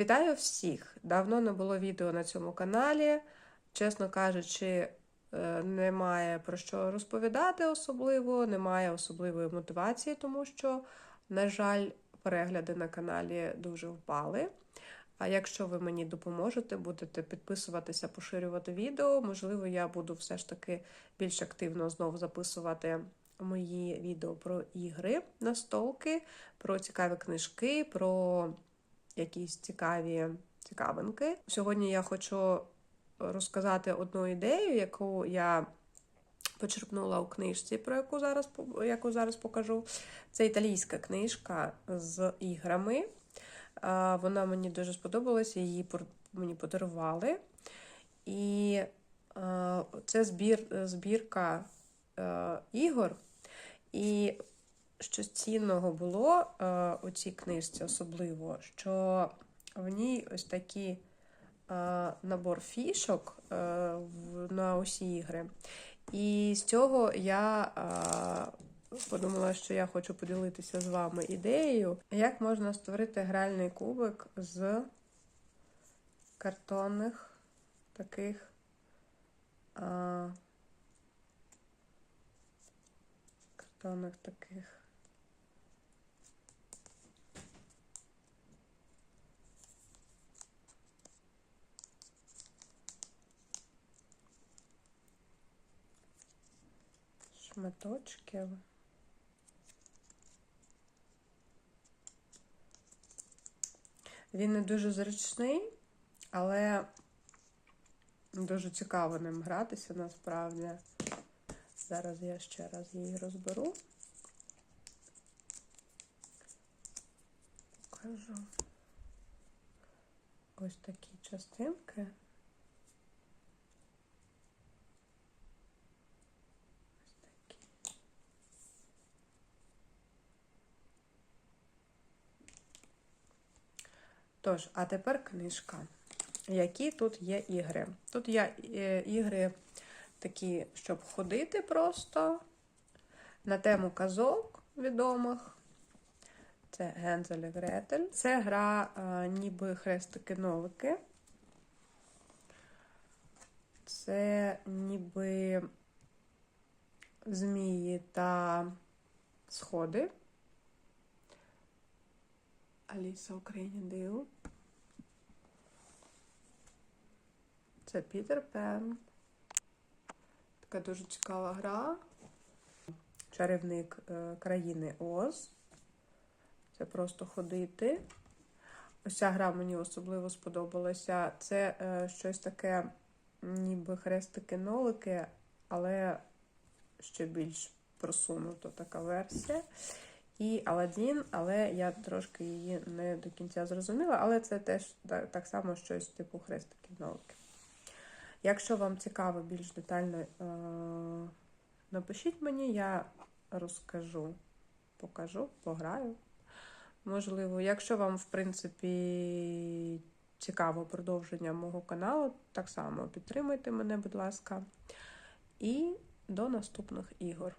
Вітаю всіх! Давно не було відео на цьому каналі. Чесно кажучи, е, немає про що розповідати особливо, немає особливої мотивації, тому що, на жаль, перегляди на каналі дуже впали. А якщо ви мені допоможете, будете підписуватися, поширювати відео, можливо, я буду все ж таки більш активно знову записувати мої відео про ігри, настолки, про цікаві книжки, про якісь цікаві цікавинки. Сьогодні я хочу розказати одну ідею, яку я почерпнула у книжці, про яку зараз, яку зараз покажу. Це італійська книжка з іграми. Вона мені дуже сподобалася, її мені подарували. І це збір, збірка е, ігор. І що цінного було е, у цій книжці особливо, що в ній ось такий е, набор фішок е, на усі ігри. І з цього я е, подумала, що я хочу поділитися з вами ідеєю, як можна створити гральний кубик з картонних таких. картонних таких. Шматочків. Він не дуже зручний, але дуже цікаво ним гратися насправді. Зараз я ще раз її розберу. Покажу ось такі частинки. Тож, а тепер книжка. Які тут є ігри? Тут є е, ігри такі, щоб ходити просто на тему казок відомих. Це Гензель і Гретель. Це гра а, ніби хрестики-новики. Це ніби змії та сходи. Аліса Україні Див. Це Пітер Пен. Така дуже цікава гра. Чарівник е, країни Оз. Це просто ходити. Ось ця гра мені особливо сподобалася. Це е, щось таке, ніби хрестики-нолики, але ще більш просунута така версія. І Аладдін, але я трошки її не до кінця зрозуміла, але це теж так, само щось типу хрестики-нолики. Якщо вам цікаво більш детально, е, напишіть мені, я розкажу, покажу, пограю. Можливо, якщо вам, в принципі, цікаво продовження мого каналу, так само підтримуйте мене, будь ласка. І до наступних ігор.